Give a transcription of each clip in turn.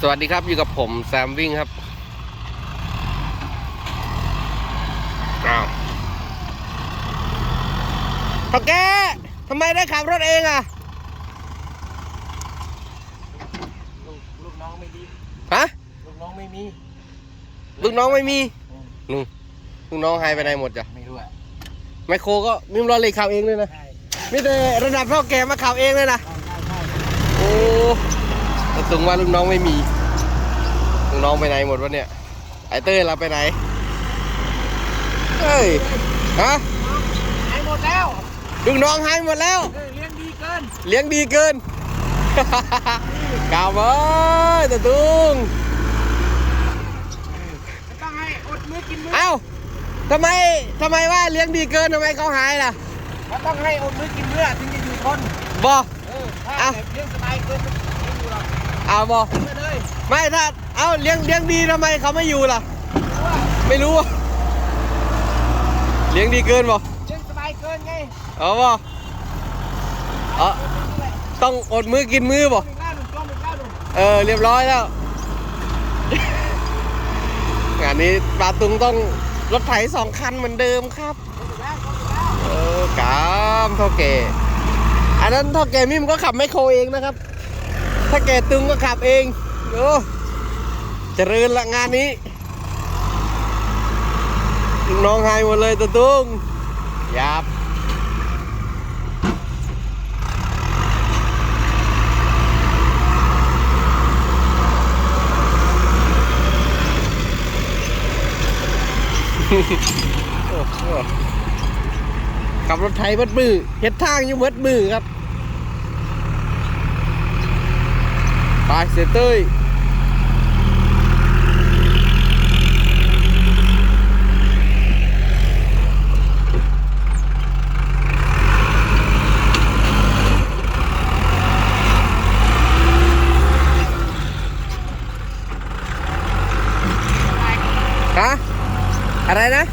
สวัสดีครับอยู่กับผมแซมวิ่งครับอ้าวเท่าแกทำไมได้ขับรถเองอะลูกลูกน้องไม่ดีฮะลูกน้องไม่มีลูกน้องไม่มีอืมนู่นลูกน้องหายไปไหนหมดจ้ะไม่รู้อะไมโครก็มิมรอเลยขับเองเลยนะใช่ไม่แต่ระดับเท่าแกมาขับเองเลยนะใช่ใช่ใช่โอ้ แต่ถึงว่าลูกน้องไม่มีลูกน้องไปไหนหมดวะเนี่ย ไอเต้ยเราไปไหน เฮ้ย ฮะ หายหมดแล้วลูกน้องหายหมดแล้วเออเลี้ยงดีเกินเลี้ยงดีเกิน กาวเอ้ยตะตุง ไม่ต้องให้อดมื้อกินมื้อเอ้าทำไมทำไมว่าเลี้ยงดีเกินทำไมเขาหายล่ะเขาต้องให้อดมื้อกินมื้อถึงจะอยู่ทนบอ เออถ้าเอ้าแบบเลี้ยงสบายเกินไม่อยู่หรอก เอาบอไปเลยไม่ถ้าเอ้าเลี้ยงเลี้ยงดีทำไมเขาไม่อยู่ล่ะเพราะว่าไม่รู้อะเลี้ยงดีเกินบอเลี้ยงสบายเกินไงเอาบอเออนี่แหละต้องอดมือกินมือบ่อีกล้าหนุ่มจ้องอีกล้าหนุ่มเออเรียบร้อยแล้ว งานนี้ปลาตุงต้องรถไถสองคันเหมือนเดิมครับจ้องอีกแล้วจ้องอีกแล้วเออกามเท่าแก่อันนั้นเท่าแก่มิมก็ขับไมโครเองนะครับ ถ้าแกตุงก็ขับเองโอ้เจริญละงานนี้ลูกน้องหายหมดเลยตัวตุงยับขับรถไถเบิดมือเฮ็ดทางอยู่เบิดมือครับ ไปเสียเต้ยฮะอะไรนะ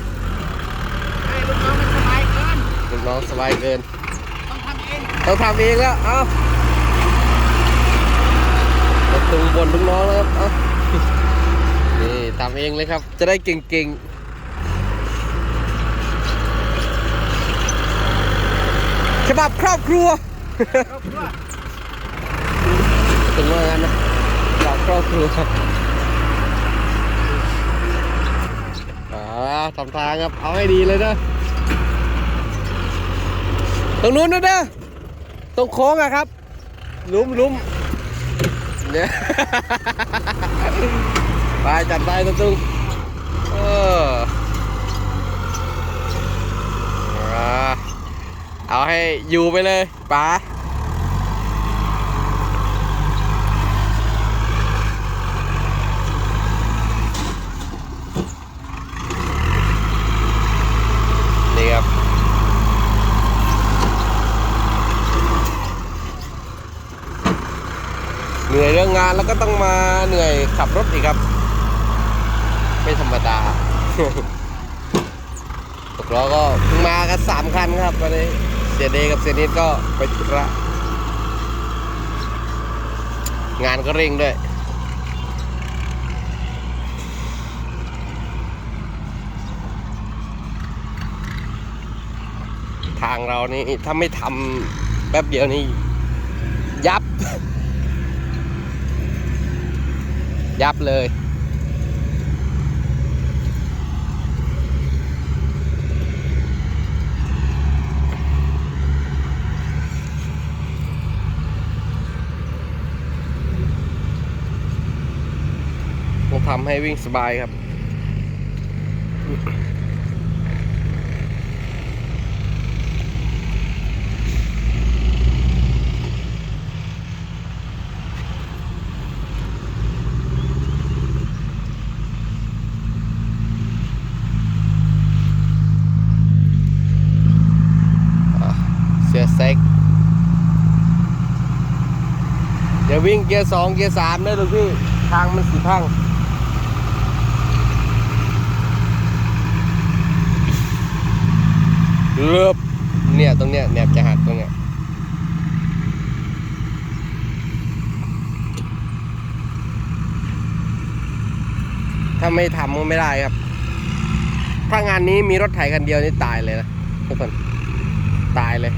ให้ลูกน้องมันสบายเกินลูกน้องสบายเกิน ต้องทำเอง ต้องทำเองแล้ว เอา ตตุงบนลูกน้องแล้วครับเอานี่ทำเองเลยครับ จะได้เก่งๆฉบับครอบครัวถึงว่างั้นนะฉบับครอบครัวอ่าทำทางครับ เอาให้ดีเลยนะ ตรงนู้นนะเด้อตรงโค้งอะครับ ลุ้มลุ้ม เนี่ย ไปจัดไปตุ้งตุ้งเออเอาให้อยู่ไปเลยป๋านี่ครับ เหนื่อยเรื่อ งานแล้วก็ต้องมาเหนื่อยขับรถอีกครับ ไม่ธรรมดาตกล้อก็เพิ่งมากันสามคันครับวันนี้เสียเดกับเสียนิดก็ไปธุระงานก็เร่งด้วย ทางเรานี่ถ้าไม่ทำแป๊บเดียวนี่ยับ ยับเลย ทำให้วิ่งสบายครับ อะเสียเซ็กเดี๋ย วิ่งเกียร์สองเกียร์สามนะลูกพี่ ทางมันสีพังเลือบเนี่ยตรงเนี้ยแหนบจะหักตรงเนี้ยถ้าไม่ทำก็ไม่ได้ครับ ถ้างานนี้มีรถไถคันเดียวนี่ตายเลยนะทุกคนตายเลย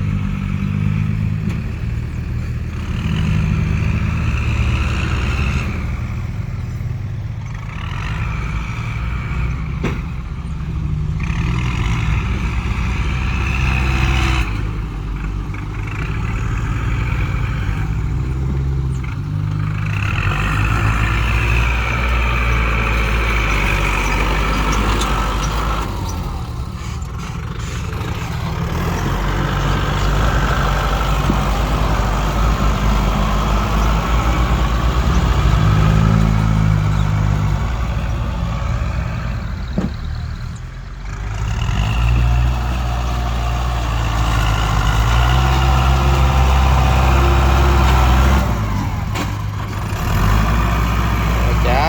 เจ้า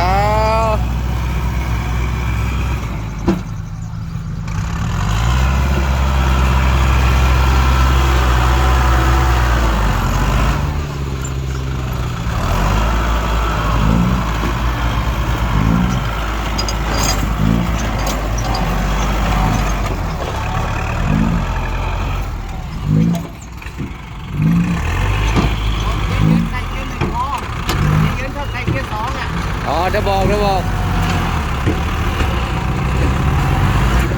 เย็นๆใส่เกียร์หนึ่งพอเย็นๆถ้าใส่เกียร์สองอะ อ๋อ เดี๋ยวบอกเดี๋ยวบอก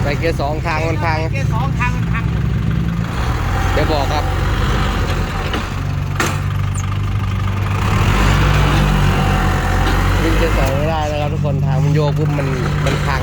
ใส่เกียร์สองทางมันพังใส่เกียร์สองทางมันพังเดี๋ยวบอกครับวิ่งเกียร์สองไม่ได้นะครับทุกคนทางมันโยกปุ๊บมันมันพัง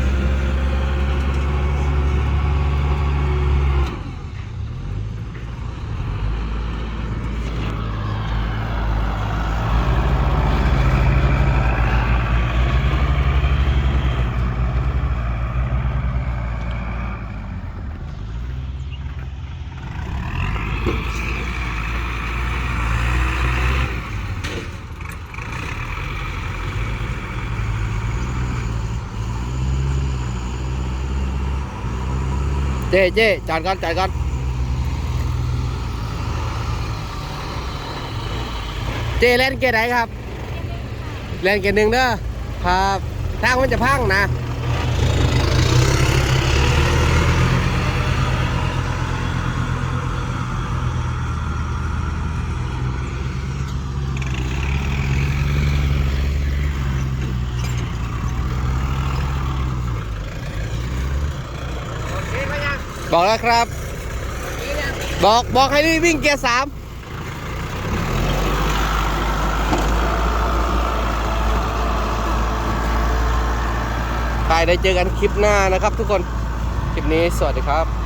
เจ๊เจ๊จอดก่อนจอดก่อนเจ๊เล่นเกมไหนครับ เล่นเกมหนึ่งเด้อครับทางมันจะพังนะ โอเคไหมยัง บอกแล้วครับ บอกบอกให้รีบวิ่งเกียร์สามไปได้เจอกันคลิปหน้านะครับทุกคน คลิปนี้สวัสดีครับ